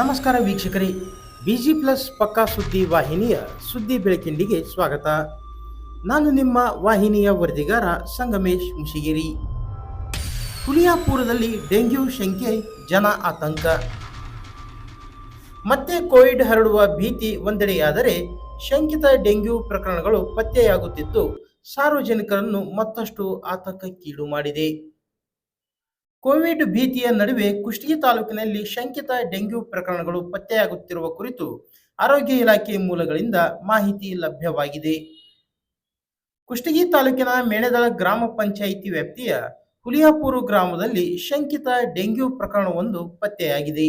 ನಮಸ್ಕಾರ ವೀಕ್ಷಕರೇ, busy plus ಪಕ್ಕಾ ಸುದ್ದಿ ವಾಹಿನಿಯ ಸುದ್ದಿ ಬೆಳಕಿಂಡಿಗೆ ಸ್ವಾಗತ. ನಾನು ನಿಮ್ಮ ವಾಹಿನಿಯ ವರದಿಗಾರ ಸಂಗಮೇಶ್ ಮುಷಿಗಿರಿ. ಹುಲಿಯಾಪುರದಲ್ಲಿ ಡೆಂಗ್ಯೂ ಶಂಕೆ, ಜನ ಆತಂಕ. ಮತ್ತೆ ಕೋವಿಡ್ ಹರಡುವ ಭೀತಿ ಒಂದೆಡೆಯಾದರೆ ಶಂಕಿತ ಡೆಂಗ್ಯೂ ಪ್ರಕರಣಗಳು ಪತ್ತೆಯಾಗುತ್ತಿದ್ದು, ಸಾರ್ವಜನಿಕರನ್ನು ಮತ್ತಷ್ಟು ಆತಂಕಕ್ಕೀಡು ಮಾಡಿದೆ. ಕೋವಿಡ್ ಭೀತಿಯ ನಡುವೆ ಕುಷ್ಟಗಿ ತಾಲೂಕಿನಲ್ಲಿ ಶಂಕಿತ ಡೆಂಗ್ಯೂ ಪ್ರಕರಣಗಳು ಪತ್ತೆಯಾಗುತ್ತಿರುವ ಕುರಿತು ಆರೋಗ್ಯ ಇಲಾಖೆ ಮೂಲಗಳಿಂದ ಮಾಹಿತಿ ಲಭ್ಯವಾಗಿದೆ. ಕುಷ್ಟಗಿ ತಾಲೂಕಿನ ಮೇಣದಳ ಗ್ರಾಮ ಪಂಚಾಯಿತಿ ವ್ಯಾಪ್ತಿಯ ಹುಲಿಯಾಪೂರು ಗ್ರಾಮದಲ್ಲಿ ಶಂಕಿತ ಡೆಂಗ್ಯೂ ಪ್ರಕರಣವೊಂದು ಪತ್ತೆಯಾಗಿದೆ.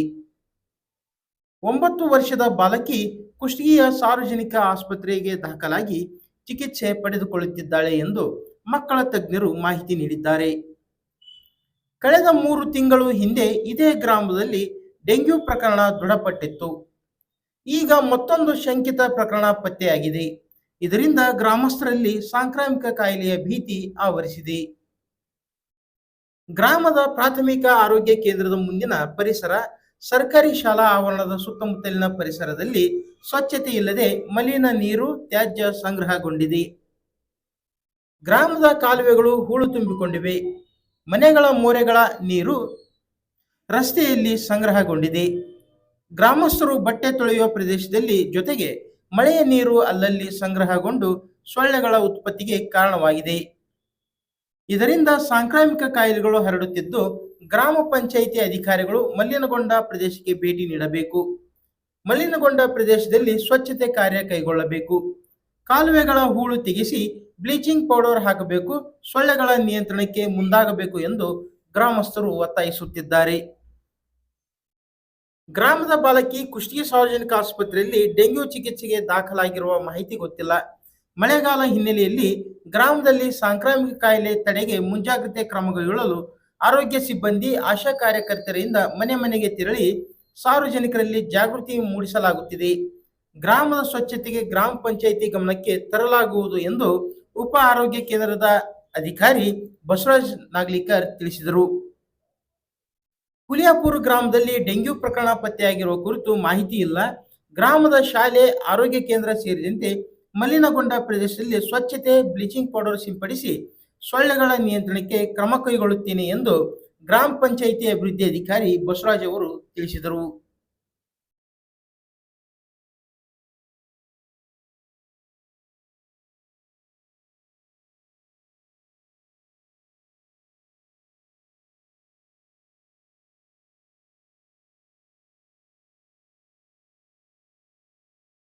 ಒಂಬತ್ತು ವರ್ಷದ ಬಾಲಕಿ ಕುಷ್ಟಗಿಯ ಸಾರ್ವಜನಿಕ ಆಸ್ಪತ್ರೆಗೆ ದಾಖಲಾಗಿ ಚಿಕಿತ್ಸೆ ಪಡೆದುಕೊಳ್ಳುತ್ತಿದ್ದಾಳೆ ಎಂದು ಮಕ್ಕಳ ತಜ್ಞರು ಮಾಹಿತಿ ನೀಡಿದ್ದಾರೆ. ಕಳೆದ ಮೂರು ತಿಂಗಳು ಹಿಂದೆ ಇದೇ ಗ್ರಾಮದಲ್ಲಿ ಡೆಂಗ್ಯೂ ಪ್ರಕರಣ ದೃಢಪಟ್ಟಿತ್ತು. ಈಗ ಮತ್ತೊಂದು ಶಂಕಿತ ಪ್ರಕರಣ ಪತ್ತೆಯಾಗಿದೆ. ಇದರಿಂದ ಗ್ರಾಮಸ್ಥರಲ್ಲಿ ಸಾಂಕ್ರಾಮಿಕ ಕಾಯಿಲೆಯ ಭೀತಿ ಆವರಿಸಿದೆ. ಗ್ರಾಮದ ಪ್ರಾಥಮಿಕ ಆರೋಗ್ಯ ಕೇಂದ್ರದ ಮುಂದಿನ ಪರಿಸರ ಸರ್ಕಾರಿ ಶಾಲಾ ಆವರಣದ ಸುತ್ತಮುತ್ತಲಿನ ಪರಿಸರದಲ್ಲಿ ಸ್ವಚ್ಛತೆ ಇಲ್ಲದೆ ಮಲಿನ ನೀರು ತ್ಯಾಜ್ಯ ಸಂಗ್ರಹಗೊಂಡಿದೆ. ಗ್ರಾಮದ ಕಾಲುವೆಗಳು ಹೂಳು ತುಂಬಿಕೊಂಡಿವೆ. ಮನೆಗಳ ಮೋರೆಗಳ ನೀರು ರಸ್ತೆಯಲ್ಲಿ ಸಂಗ್ರಹಗೊಂಡಿದೆ. ಗ್ರಾಮಸ್ಥರು ಬಟ್ಟೆ ತೊಳೆಯುವ ಪ್ರದೇಶದಲ್ಲಿ ಜೊತೆಗೆ ಮಳೆಯ ನೀರು ಅಲ್ಲಲ್ಲಿ ಸಂಗ್ರಹಗೊಂಡು ಸೊಳ್ಳೆಗಳ ಉತ್ಪತ್ತಿಗೆ ಕಾರಣವಾಗಿದೆ. ಇದರಿಂದ ಸಾಂಕ್ರಾಮಿಕ ಕಾಯಿಲೆಗಳು ಹರಡುತ್ತಿದ್ದು, ಗ್ರಾಮ ಪಂಚಾಯಿತಿ ಅಧಿಕಾರಿಗಳು ಮಲಿನಗೊಂಡ ಪ್ರದೇಶಕ್ಕೆ ಭೇಟಿ ನೀಡಬೇಕು. ಮಲಿನಗೊಂಡ ಪ್ರದೇಶದಲ್ಲಿ ಸ್ವಚ್ಛತೆ ಕಾರ್ಯ ಕೈಗೊಳ್ಳಬೇಕು. ಕಾಲುವೆಗಳ ಹೂಳು ತೆಗೆಸಿ ಬ್ಲೀಚಿಂಗ್ ಪೌಡರ್ ಹಾಕಬೇಕು, ಸೊಳ್ಳೆಗಳ ನಿಯಂತ್ರಣಕ್ಕೆ ಮುಂದಾಗಬೇಕು ಎಂದು ಗ್ರಾಮಸ್ಥರು ಒತ್ತಾಯಿಸುತ್ತಿದ್ದಾರೆ. ಗ್ರಾಮದ ಬಾಲಕಿ ಕುಷ್ಟಗಿ ಸಾರ್ವಜನಿಕ ಆಸ್ಪತ್ರೆಯಲ್ಲಿ ಡೆಂಗ್ಯೂ ಚಿಕಿತ್ಸೆಗೆ ದಾಖಲಾಗಿರುವ ಮಾಹಿತಿ ಗೊತ್ತಿಲ್ಲ. ಮಳೆಗಾಲ ಹಿನ್ನೆಲೆಯಲ್ಲಿ ಗ್ರಾಮದಲ್ಲಿ ಸಾಂಕ್ರಾಮಿಕ ಕಾಯಿಲೆ ತಡೆಗೆ ಮುಂಜಾಗ್ರತೆ ಕ್ರಮಗೊಳ್ಳಲು ಆರೋಗ್ಯ ಸಿಬ್ಬಂದಿ, ಆಶಾ ಕಾರ್ಯಕರ್ತರಿಂದ ಮನೆ ಮನೆಗೆ ತೆರಳಿ ಸಾರ್ವಜನಿಕರಲ್ಲಿ ಜಾಗೃತಿ ಮೂಡಿಸಲಾಗುತ್ತಿದೆ. ಗ್ರಾಮದ ಸ್ವಚ್ಛತೆಗೆ ಗ್ರಾಮ ಪಂಚಾಯಿತಿ ಗಮನಕ್ಕೆ ತರಲಾಗುವುದು ಎಂದು ಉಪ ಆರೋಗ್ಯ ಕೇಂದ್ರದ ಅಧಿಕಾರಿ ಬಸವರಾಜ್ ನಾಗ್ಲಿಕರ್ ತಿಳಿಸಿದರು. ಹುಲಿಯಾಪುರ ಗ್ರಾಮದಲ್ಲಿ ಡೆಂಗ್ಯೂ ಪ್ರಕರಣ ಪತ್ತೆಯಾಗಿರುವ ಕುರಿತು ಮಾಹಿತಿ ಇಲ್ಲ. ಗ್ರಾಮದ ಶಾಲೆ, ಆರೋಗ್ಯ ಕೇಂದ್ರ ಸೇರಿದಂತೆ ಮಲಿನಗೊಂಡ ಪ್ರದೇಶದಲ್ಲಿ ಸ್ವಚ್ಛತೆ, ಬ್ಲೀಚಿಂಗ್ ಪೌಡರ್ ಸಿಂಪಡಿಸಿ ಸೊಳ್ಳೆಗಳ ನಿಯಂತ್ರಣಕ್ಕೆ ಕ್ರಮ ಕೈಗೊಳ್ಳುತ್ತೇನೆ ಎಂದು ಗ್ರಾಮ ಪಂಚಾಯಿತಿ ಅಭಿವೃದ್ಧಿ ಅಧಿಕಾರಿ ಬಸವರಾಜ್ ಅವರು ತಿಳಿಸಿದರು.